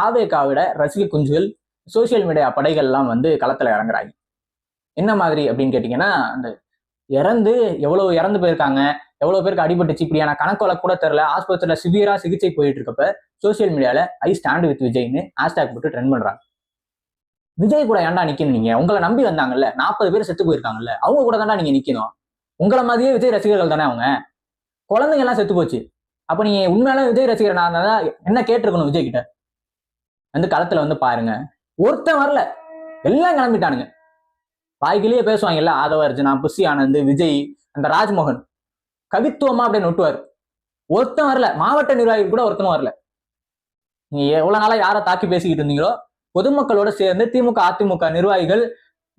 தாவேகாவிட ரசிக குஞ்சுகள் சோசியல் மீடியா படைகள்லாம் வந்து களத்துல இறங்குறாங்க. என்ன மாதிரி அப்படின்னு கேட்டீங்கன்னா அந்த இறந்து எவ்வளவு இறந்து போயிருக்காங்க எவ்வளவு பேருக்கு அடிபட்டுச்சு இப்படியான கணக்கோல கூட தெரியல. ஆஸ்பத்திரியில சிவியரா சிகிச்சை போயிட்டு இருக்கப்ப சோசியல் மீடியால ஐ ஸ்டாண்ட் வித் விஜய்னு ஹேஷ்டாக் போட்டு ட்ரெண்ட் பண்றாங்க. விஜய் கூட ஏன்டா நிக்கணும் நீங்க? உங்களை நம்பி வந்தாங்கல்ல நாற்பது பேர் செத்து போயிருக்காங்கல்ல அவங்க கூட தான்டா நீங்க நிக்கணும்? உங்களை மாதிரியே விஜய் ரசிகர்கள் தானே அவங்க? குழந்தைங்க எல்லாம் செத்து போச்சு. அப்ப நீங்க உண்மையான விஜய் ரசிகர் நான் தான் என்ன கேட்டிருக்கணும் விஜய் கிட்ட வந்து களத்துல வந்து பாருங்க. ஒருத்தன் வரல. எல்லாம் கிளம்பிட்டானுங்க. வாய்க்கிலேயே பேசுவாங்கல்ல ஆதவ அர்ஜுனா புஷி ஆனந்த் விஜய் அந்த ராஜ்மோகன். கவித்துவமா அப்படியே நொட்டுவார். ஒருத்தன் வரல. மாவட்ட நிர்வாகிகள் கூட ஒருத்தனும் வரல. நீங்க எவ்வளவு நாளா யாரை தாக்கி பேசிக்கிட்டு இருந்தீங்களோ பொதுமக்களோட சேர்ந்து திமுக அதிமுக நிர்வாகிகள்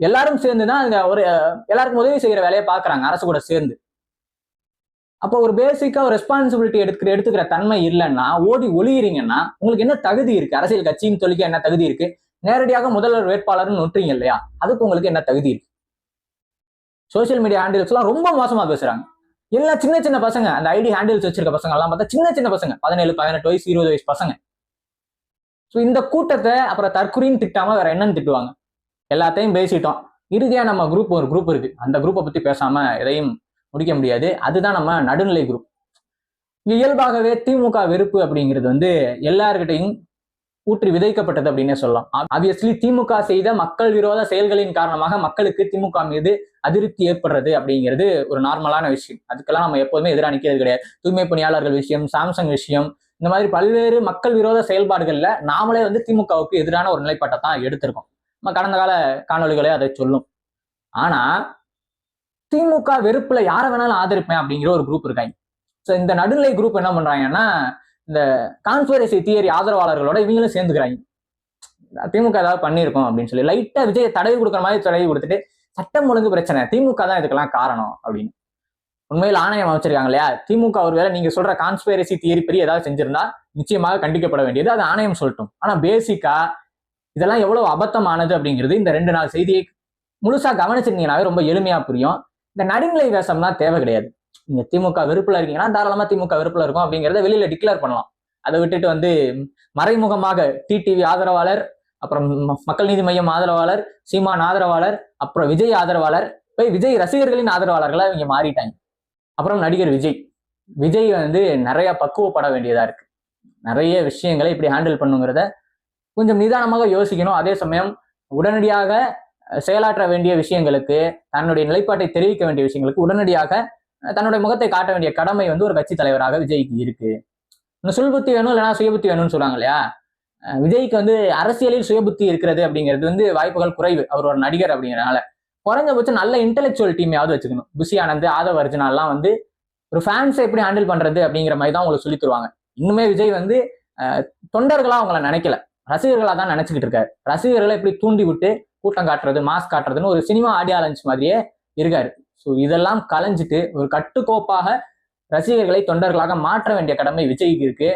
எல்லாரும் சேர்ந்து தான் அந்த ஒரு எல்லாருக்கும் உதவி செய்கிற வேலையை பார்க்குறாங்க அரசு கூட சேர்ந்து. அப்போ ஒரு பேசிக்காக ஒரு ரெஸ்பான்சிபிலிட்டி எடுக்கிற எடுத்துக்கிற தன்மை இல்லைன்னா ஓடி ஒளியிறீங்கன்னா உங்களுக்கு என்ன தகுதி இருக்கு? அரசியல் கட்சின்னு சொல்லிக்க என்ன தகுதி இருக்கு? நேரடியாக முதல்வர் வேட்பாளர்னு நொட்டுறீங்க இல்லையா? அதுக்கு உங்களுக்கு என்ன தகுதி இருக்கு? சோசியல் மீடியா ஹேண்டில்ஸ்லாம் ரொம்ப மோசமா பேசுறாங்க. எல்லாம் சின்ன சின்ன பசங்க அந்த ஐடி ஹேண்டில்ஸ் வச்சிருக்க பசங்க எல்லாம் பார்த்தா சின்ன சின்ன பசங்க பதினேழு பதினெட்டு வயசு இருபது வயசு பசங்க. ஸோ இந்த கூட்டத்தை அப்புறம் தற்குறின்னு திட்டாம வேற என்னன்னு திட்டுவாங்க. எல்லாத்தையும் பேசிட்டோம் இறுதியா நம்ம குரூப் ஒரு குரூப் இருக்கு. அந்த குரூப்பை பத்தி பேசாம எதையும் முடிக்க முடியாது. அதுதான் நம்ம நடுநிலை குரூப் இயல்பாகவே திமுக வெறுப்பு அப்படிங்கிறது வந்து எல்லார்கிட்டையும் ஊற்றி விதைக்கப்பட்டது அப்படின்னே சொல்லலாம். ஆப்வியஸ்லி திமுக செய்த மக்கள் விரோத செயல்களின் காரணமாக மக்களுக்கு திமுக மீது அதிருப்தி ஏற்படுறது அப்படிங்கிறது ஒரு நார்மலான விஷயம். அதுக்கெல்லாம் நம்ம எப்போதுமே எதிராக நிற்கிறது கிடையாது. தூய்மை பணியாளர்கள் விஷயம் சாம்சங் விஷயம் இந்த மாதிரி பல்வேறு மக்கள் விரோத செயல்பாடுகள்ல நாமளே வந்து திமுகவுக்கு எதிரான ஒரு நிலைப்பாட்டை தான் எடுத்திருக்கோம். நம்ம கடந்த கால காணொலிகளே அதை சொல்லும். ஆனா திமுக வெறுப்புல யாரை வேணாலும் ஆதரிப்பேன் அப்படிங்கிற ஒரு குரூப் இருக்காங்க. ஸோ இந்த நடுநிலை குரூப் என்ன பண்றாங்கன்னா இந்த கான்ஸ்பரசி தியரி ஆதரவாளர்களோட இவங்களும் சேர்ந்துக்கிறாங்க. திமுக ஏதாவது பண்ணியிருக்கோம் அப்படின்னு சொல்லி லைட்டா விஜய் தடவி கொடுக்குற மாதிரி தடவி கொடுத்துட்டு சட்டம் ஒழுங்கு பிரச்சனை. திமுக தான் இதுக்கெல்லாம் காரணம் அப்படின்னு. உண்மையில் ஆணையம் அமைச்சிருக்காங்க இல்லையா? திமுக ஒருவேளை நீங்க சொல்ற கான்ஸ்பைரசி தியரி பெரிய ஏதாவது செஞ்சிருந்தா நிச்சயமாக கண்டிக்கப்பட வேண்டியது. அது ஆணையம் சொல்லட்டும். ஆனா பேசிக்கா இதெல்லாம் எவ்வளவு அபத்தமானது அப்படிங்கிறது இந்த ரெண்டு நாள் செய்தியை முழுசா கவனிச்சிருந்தீங்கன்னாவே ரொம்ப எளிமையா புரியும். இந்த நடுநிலை வேஷம்லாம் தேவை கிடையாது. நீங்க திமுக வெறுப்புல இருக்கீங்கன்னா தாராளமா திமுக வெறுப்புல இருக்கும் அப்படிங்கிறத வெளியில டிக்ளேர் பண்ணலாம். அதை விட்டுட்டு வந்து மறைமுகமாக டிடிவி ஆதரவாளர் அப்புறம் ம- மக்கள் நீதி மையம் ஆதரவாளர் சீமான் ஆதரவாளர் அப்புறம் விஜய் ஆதரவாளர் போய் விஜய் ரசிகர்களின் ஆதரவாளர்களா இவங்க மாறிட்டாங்க. அப்புறம் நடிகர் விஜய். விஜய் வந்து நிறைய பக்குவப்பட வேண்டியதா இருக்கு. நிறைய விஷயங்களை இப்படி ஹேண்டில் பண்ணுங்கிறத கொஞ்சம் நிதானமாக யோசிக்கணும். அதே சமயம் உடனடியாக செயலாற்ற வேண்டிய விஷயங்களுக்கு தன்னுடைய நிலைப்பாட்டை தெரிவிக்க வேண்டிய விஷயங்களுக்கு உடனடியாக தன்னுடைய முகத்தை காட்ட வேண்டிய கடமை வந்து ஒரு கட்சி தலைவராக விஜய்க்கு இருக்கு. இன்னும் சுல்புத்தி வேணும் இல்லைன்னா சுயபுத்தி வேணும்னு சொல்றாங்க இல்லையா? விஜய்க்கு வந்து அரசியலில் சுயபுத்தி இருக்கிறது அப்படிங்கிறது வந்து வாய்ப்புகள் குறைவு. அவர் ஒரு நடிகர் அப்படிங்கிறனால குறைஞ்சபட்சம் நல்ல இன்டெலெக்சுவல் டீமையாவது வச்சுக்கணும். புசி ஆனந்த் ஆதவ அர்ஜுனாலாம் வந்து ஒரு ஃபேன்ஸை எப்படி ஹேண்டில் பண்றது அப்படிங்கிற மாதிரி தான் உங்களுக்கு சொல்லி தருவாங்க. இன்னுமே விஜய் வந்து தொண்டர்களாக தொண்டர்களா அவங்கள நினைக்கல. ரசிகர்களாக தான் நினச்சிக்கிட்டு இருக்காரு. ரசிகர்களை இப்படி தூண்டி விட்டு கூட்டம் காட்டுறது மாஸ் காட்டுறதுன்னு ஒரு சினிமா ஆடியோ லான்ச் மாதிரியே இருக்காரு. ஸோ இதெல்லாம் கலைஞ்சிட்டு ஒரு கட்டுக்கோப்பாக ரசிகர்களை தொண்டர்களாக மாற்ற வேண்டிய கடமை விஜய்க்கு இருக்கு.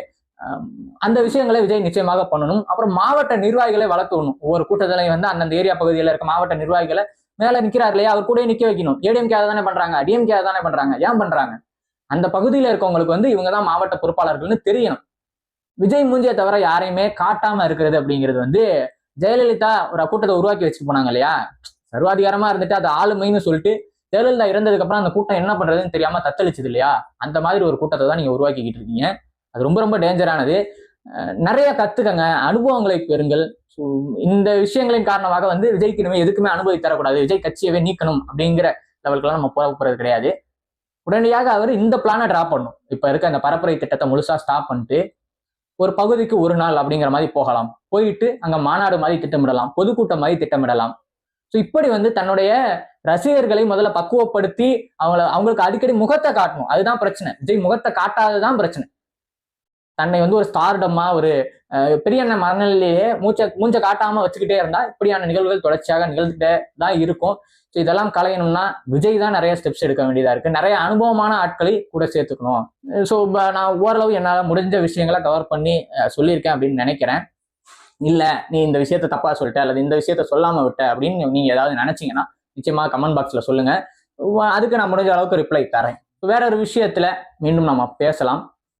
அந்த விஷயங்களை விஜய் நிச்சயமாக பண்ணணும். அப்புறம் மாவட்ட நிர்வாகிகளை வளர்த்துடணும் ஒவ்வொரு கூட்டத்திலையும் வந்து அந்தந்த ஏரியா பகுதியில் இருக்க மாவட்ட நிர்வாகிகளை மேல நிக்கிறார் இல்லையா? அவர் கூட நிக்க வைக்கணும். ஏடிஎம்கே தானே பண்றாங்க. டிஎம்கே தானே பண்றாங்க. ஏன் பண்றாங்க? அந்த பகுதியில் இருக்கவங்களுக்கு வந்து இவங்க தான் மாவட்ட பொறுப்பாளர்கள்னு தெரியணும். விஜய் மூஞ்சியை தவிர யாரையுமே காட்டாம இருக்கிறது அப்படிங்கிறது வந்து ஜெயலலிதா ஒரு கூட்டத்தை உருவாக்கி வச்சுட்டு போனாங்க இல்லையா? சர்வாதிகாரமா இருந்துட்டு அது ஆளுமைன்னு சொல்லிட்டு ஜெயலலிதா இறந்ததுக்கு அப்புறம் அந்த கூட்டம் என்ன பண்றதுன்னு தெரியாம தத்தளிச்சது இல்லையா? அந்த மாதிரி ஒரு கூட்டத்தை தான் நீங்க உருவாக்கிக்கிட்டு இருக்கீங்க. அது ரொம்ப ரொம்ப டேஞ்சரானது. நிறைய கத்துக்கங்க. அனுபவங்களை பெறுங்கள். ஸோ இந்த விஷயங்களின் காரணமாக வந்து விஜய்க்கு இனிமேல் எதுக்குமே அனுபவி தரக்கூடாது. விஜய் கட்சியவே நீக்கணும் அப்படிங்கிற லெவலுக்குலாம் நம்ம போக கிடையாது. உடனடியாக அவர் இந்த பிளானை டிரா பண்ணும் இப்போ இருக்க அந்த பரப்புரை திட்டத்தை முழுசாக ஸ்டாப் பண்ணிட்டு ஒரு பகுதிக்கு ஒரு நாள் அப்படிங்கிற மாதிரி போகலாம். போயிட்டு அங்க மாநாடு மாதிரி திட்டமிடலாம். பொதுக்கூட்டம் மாதிரி திட்டமிடலாம். ஸோ இப்படி வந்து தன்னுடைய ரசிகர்களை முதல்ல பக்குவப்படுத்தி அவங்கள அவங்களுக்கு அடிக்கடி முகத்தை காட்டணும். அதுதான் பிரச்சனை. விஜய் முகத்தை காட்டாததுதான் பிரச்சனை. தன்னை வந்து ஒரு ஸ்டார்டமா ஒரு அஹ், பெரிய அண்ணன் மனநிலையே மூச்ச மூஞ்ச காட்டாம வச்சுக்கிட்டே இருந்தா இப்படியான நிகழ்வுகள் தொடர்ச்சியாக நிகழ்ந்துட்டே தான் இருக்கும். ஸோ இதெல்லாம் களையணும்னா விஜய் தான் நிறைய ஸ்டெப்ஸ் எடுக்க வேண்டியதாக இருக்குது நிறைய அனுபவமான ஆட்களை கூட சேர்த்துக்கணும். ஸோ நான் ஓரளவு என்னால் முடிஞ்ச விஷயங்களை கவர் பண்ணி சொல்லியிருக்கேன் அப்படின்னு நினைக்கிறேன். இல்லை நீ இந்த விஷயத்த தப்பாக சொல்லிட்ட அல்லது இந்த விஷயத்த சொல்லாமல் விட்ட அப்படின்னு நீங்கள் ஏதாவது நினச்சிங்கன்னா நிச்சயமாக கமெண்ட் பாக்ஸில் சொல்லுங்கள் அதுக்கு நான் முடிஞ்ச அளவுக்கு ரிப்ளை தரேன். வேற ஒரு விஷயத்துல மீண்டும் நம்ம பேசலாம்.